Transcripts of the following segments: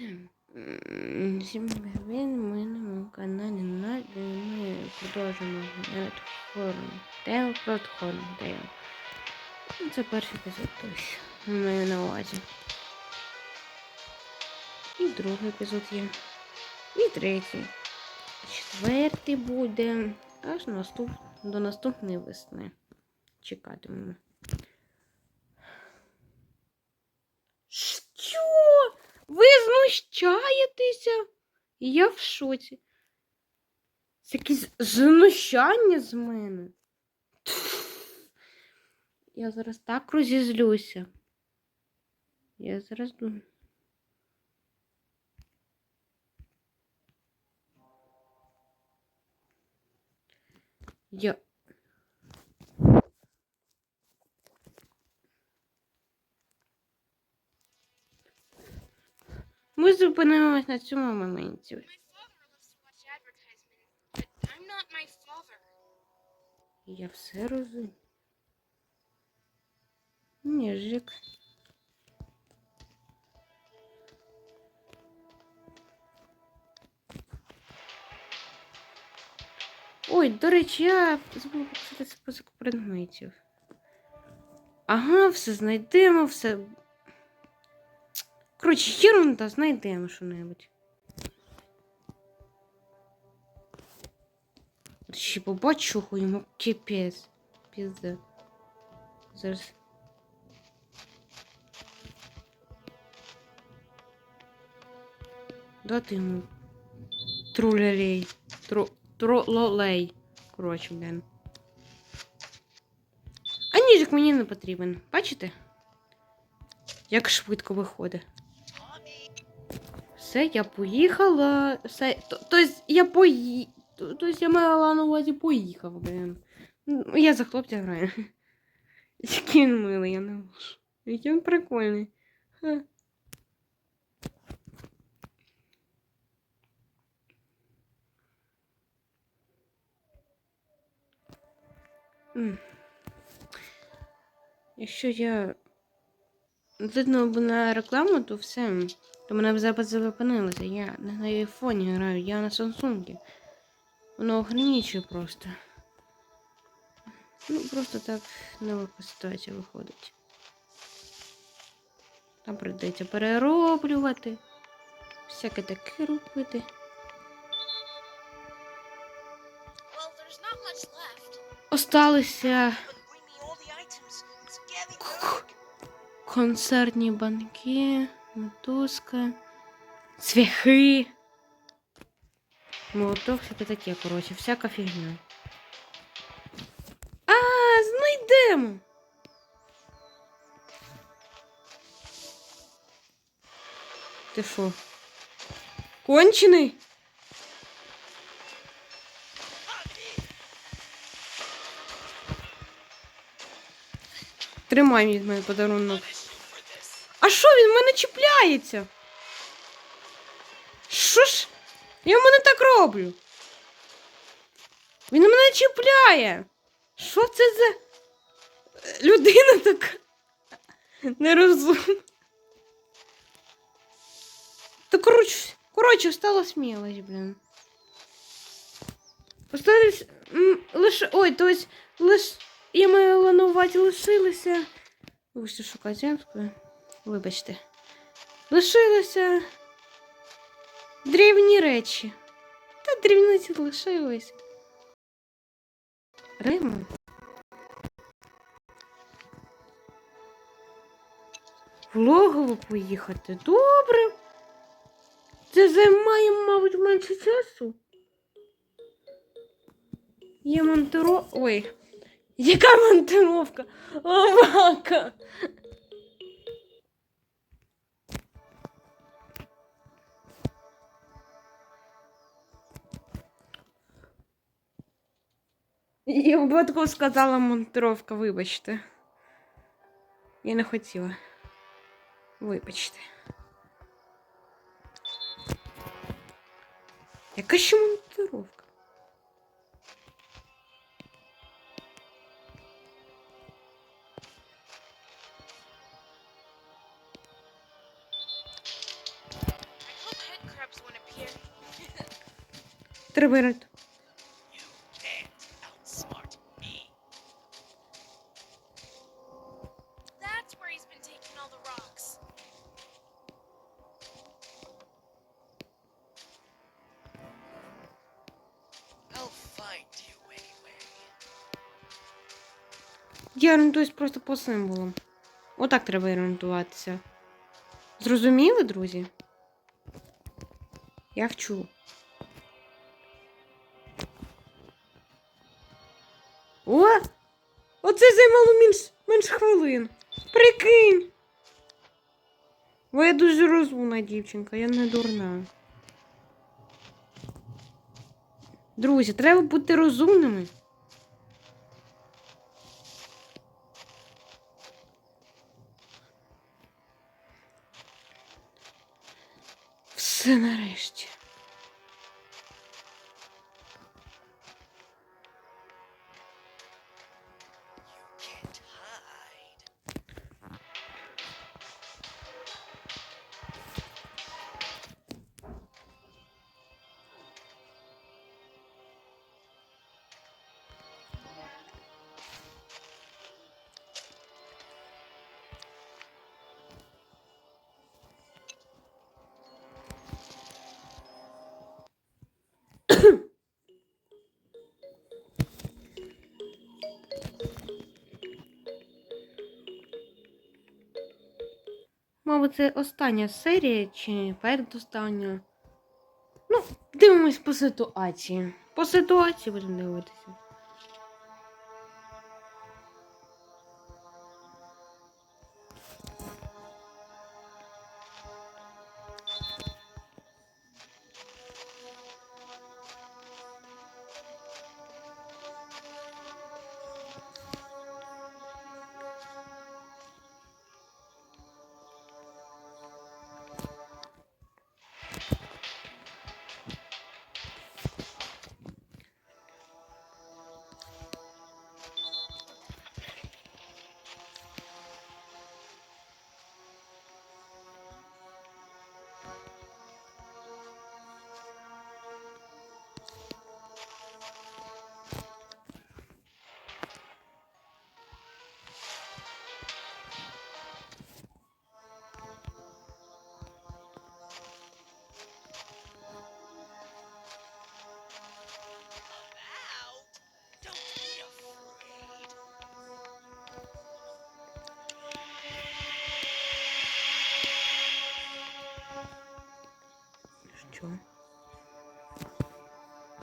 Всім привіт, ми на моєму каналі на де ми продовжуємо редхорн. Дейл Протхорн Дейл. Ну, Це перший епізод ось. Маю на увазі. І другий епізод є. І третій. Четвертий буде. Аж наступ... до наступної весни. Чекатимемо. Що? Ви знущаєтеся? Я в шоці. Це якесь знущання з мене. Я зараз так розізлюся. Я зараз думаю. Я. Ми зупинимось на цьому моменті. Я все розумію. Ніжик. Ой, до речі, я забула показати список предметів. Ага, все знайдемо, все. Коротше, ерунда, знайдемо що-небудь. Ще побачу йому кипець. Пізда. Зараз. Дати йому трулялей. Тру... Трололей. Коротше, блін. А ніжик мені не потрібен. Бачите? Як швидко виходить. Все, я поїхала. Все. то- Тобто я пої... Тобто я мала на увазі поїхав, блін. Ну, Я за хлопця граю. Він милий, я не можу. Який він прикольний. Ха. Якщо я видно б на рекламу, то все. То мене б запис зупинилося. Я не на айфоні граю, я на Самсунгі. Воно ограничує просто. Ну, просто так нелегка ситуація виходить. Там прийдеться перероблювати. Всяке таке робити. Осталися концертні банки, мотузка, цвяхи. Молоток, всяке таке, коротше, всяка фігня. А, знайдемо. Ти що? Кончений? Тримай від мене подарунок. А що він в мене чіпляється? Що ж? Я в мене так роблю. Він мене чіпляє. Що це за людина така нерозумна? Та коротше, коротше, стало смілость, блін. Остались лише. Ой, то есть лиш. Я маю на увазі лишилися. Вибачте, шукати. Вибачте. Лишилися древні речі. Та дрібниці лишились. Рима. В логово поїхати. Добре. Це займає, мабуть, менше часу. Є монтиро... Ой. Яка монтировка? Ломака. І випадково сказала монтировка, вибачте. Я не хотіла. Вибачте. Яка ще монтировка? Треба. Я орієнтуюсь просто по символам. Отак треба орієнтуватися. Зрозуміли, друзі? Я вчу. О! Оце займало менш, менш хвилин. Прикинь. Бо я дуже розумна дівчинка, я не дурна. Друзі, треба бути розумними. Мабуть, це остання серія чи передостання. Ну, дивимось по ситуації. По ситуації будемо дивитися.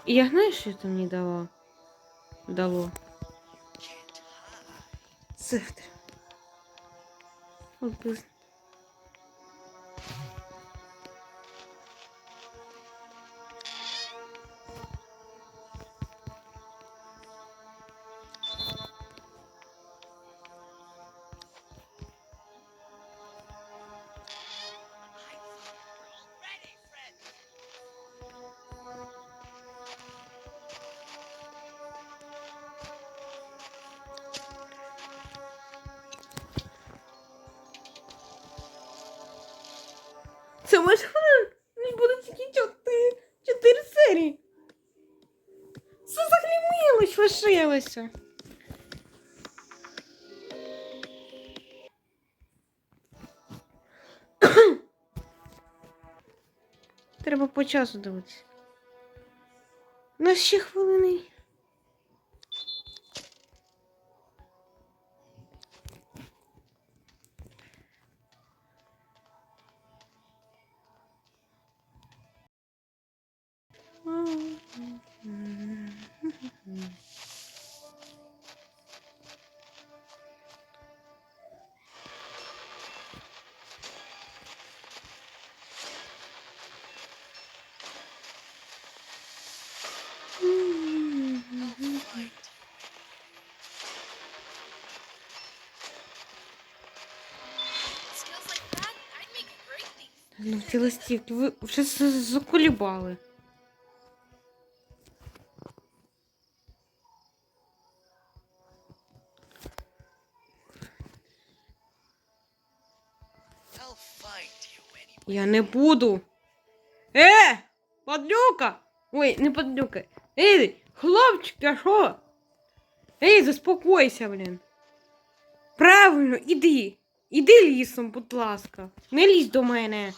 І я знаю, що це мені дало. Дало. Цифри. От би- Це може буде тільки чотири, чотири серії. Це взагалі милоч лишилося. Треба по часу дивитися. У нас ще хвилини. Ці листівки, ви вже заколібали. Я не буду. Е! Падлюка! Ой, не подлюкай. Ей, хлопчик, ти що? Ей, заспокойся, блін. Правильно, іди. Іди лісом, будь ласка. Не лізь до мене.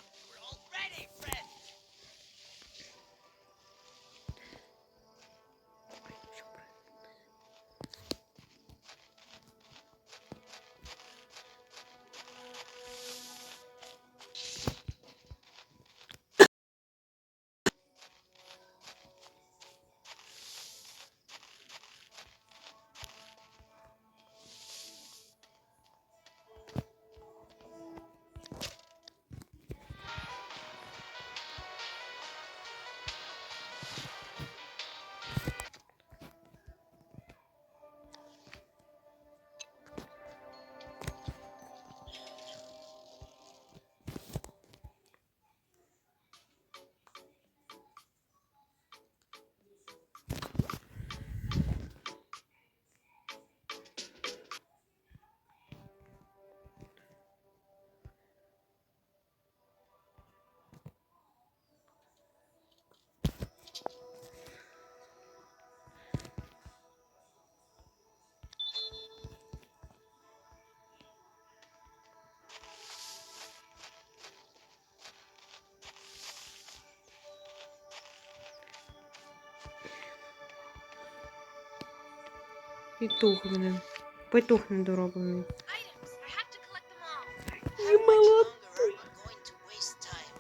Time?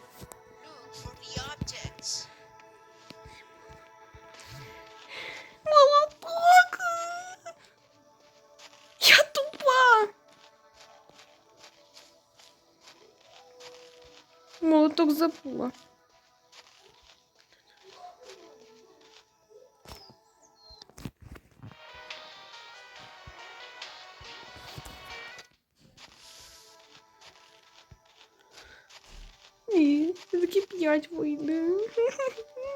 Look for the objects. Молоток! Я тупа! Молоток забула. Ні, таки п'ять вийде.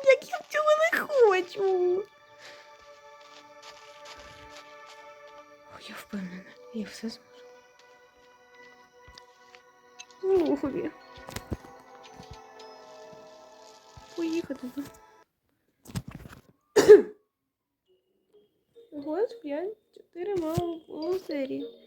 Як я цього не хочу. Я впевнена, я все зможу. Лухові. Поїхати. з 5, 4 мало серії.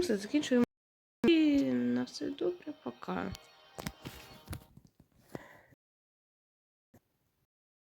Все, закінчуємо. І на все добре, пока.